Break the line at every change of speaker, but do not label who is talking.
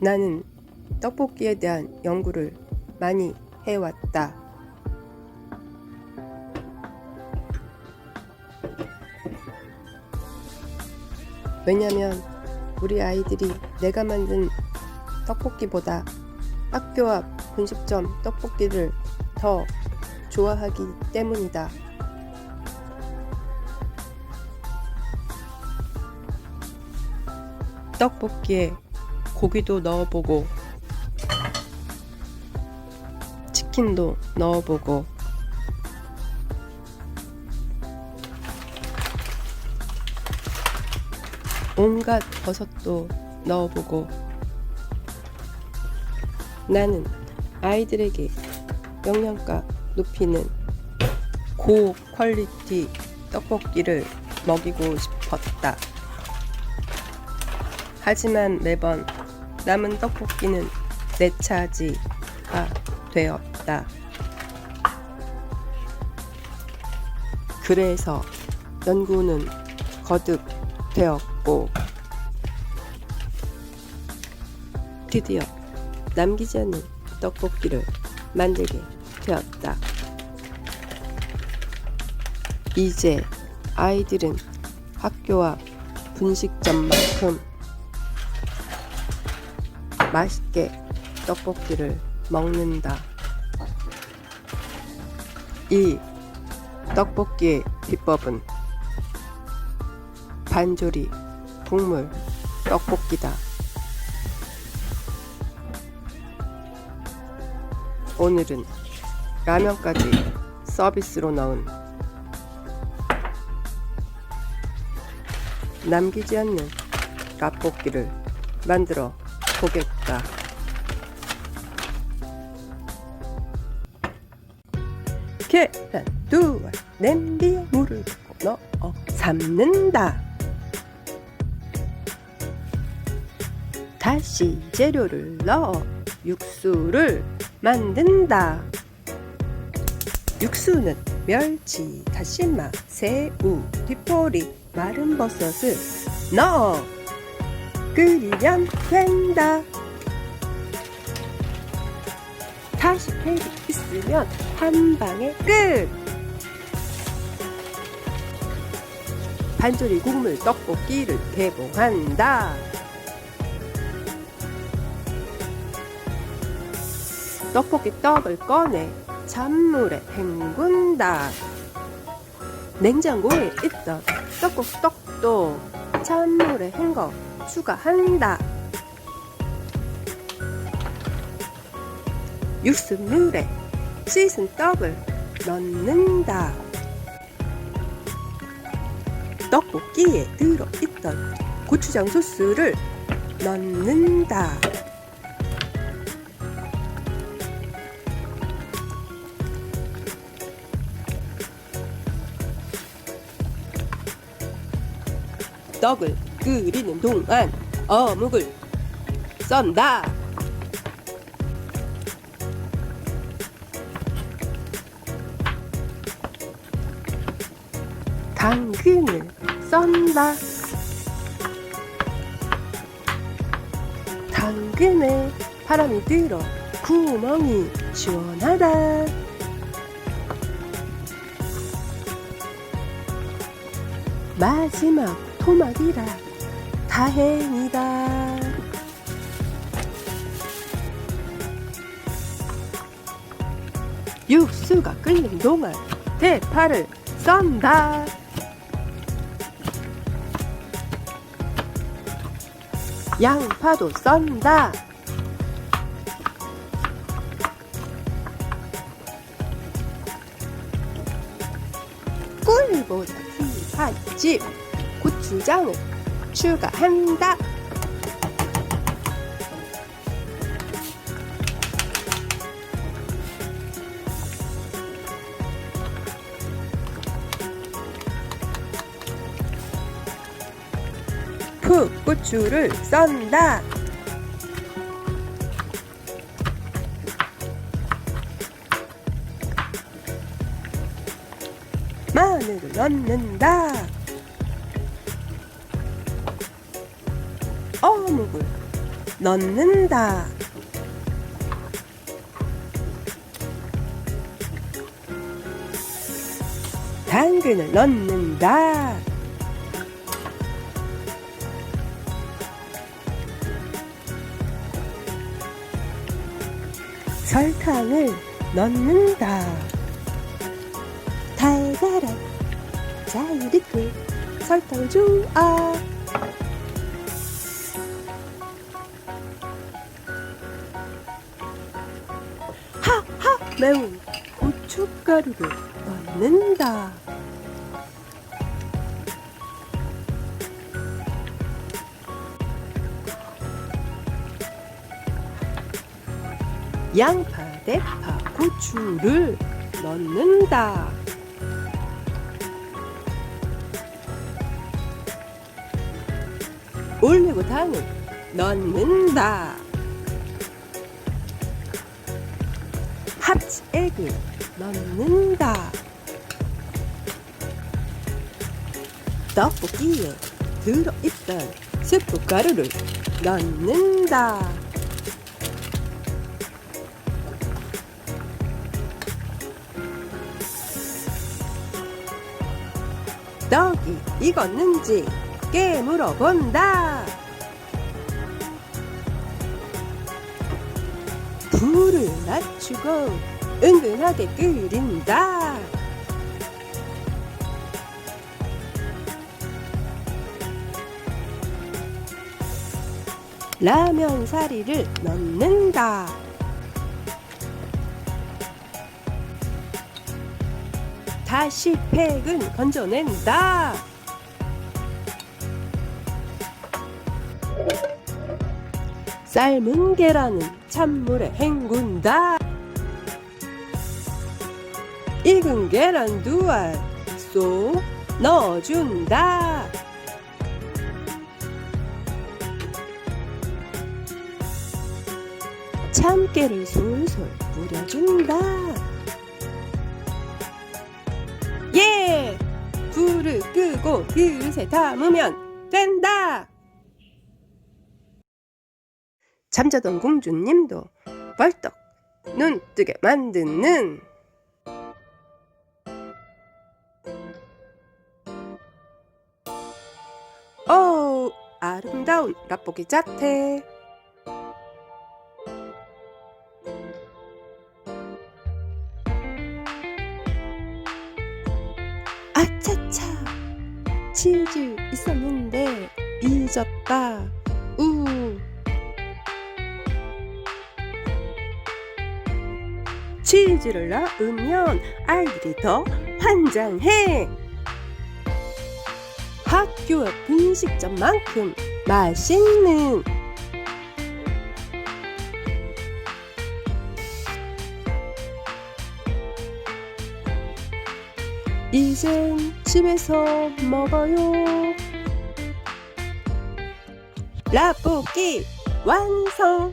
나는 떡볶이에 대한 연구를 많이 해왔다. 왜냐면 우리 아이들이 내가 만든 떡볶이보다 학교 앞 분식점 떡볶이를 더 좋아하기 때문이다. 떡볶이에 고기도 넣어보고 치킨도 넣어보고 온갖 버섯도 넣어보고 나는 아이들에게 영양가 높이는 고 퀄리티 떡볶이를 먹이고 싶었다. 하지만 매번 남은 떡볶이는 내 차지가 되었다. 그래서 연구는 거듭되었고 드디어 남기지 않는 떡볶이를 만들게 되었다. 이제 아이들은 학교와 분식점만큼 맛있게 떡볶이를 먹는다. 이 떡볶이의 비법은 반조리 국물 떡볶이다. 오늘은 라면까지 서비스로 넣은 남기지 않는 라볶이를 만들어 보겠다. 계란 두 알 냄비에 물을 넣어 삶는다. 다시 재료를 넣어 육수를 만든다. 육수는 멸치, 다시마, 새우, 뒤포리, 마른 버섯을 넣어 끓이면 된다. 다시 팬이 있으면 한 방에 끝! 반조리 국물 떡볶이를 개봉한다. 떡볶이 떡을 꺼내 찬물에 헹군다. 냉장고에 있던 떡국 떡도 찬물에 헹궈 추가한다. 육수물에 씻은 떡을 넣는다. 떡볶이에 들어있던 고추장 소스를 넣는다. 떡을 끓이는 동안 어묵을 썬다. 당근을 썬다. 당근에 바람이 들어 구멍이 시원하다. 마지막 토막이라 다행이다. 육수가 끓는 동안 대파를 썬다. 양파도 썬다. 꿀보다 귀한 집 고추장을 추가한다. 푹 고추를 썬다. 마늘을 넣는다. 넣는다. 당근을 넣는다. 설탕을 넣는다. 달달한 자유리크 설탕 좋아. 매운 고춧가루를 넣는다. 양파, 대파, 고추를 넣는다. 올리고당을 넣는다. 액을 넣는다. 떡볶이에 들어있던 스프 가루를 넣는다. 떡이 익었는지 깨물어 본다. 불을 낮추고 은근하게 끓인다. 라면 사리를 넣는다. 다시 팩은 건져낸다. 삶은 계란은 찬물에 헹군다. 익은 계란 두 알 쏙 넣어준다. 참깨를 솔솔 뿌려준다. 예! 불을 끄고 그릇에 담으면 된다. 잠자던 공주님도 벌떡 눈 뜨게 만드는 오 아름다운 라볶이 자태. 아차차 치즈 있었는데 잊었다. 우. 치즈를 넣으면 아이들이 더 환장해 학교의 분식점만큼 맛있는. 이젠 집에서 먹어요. 라볶이 완성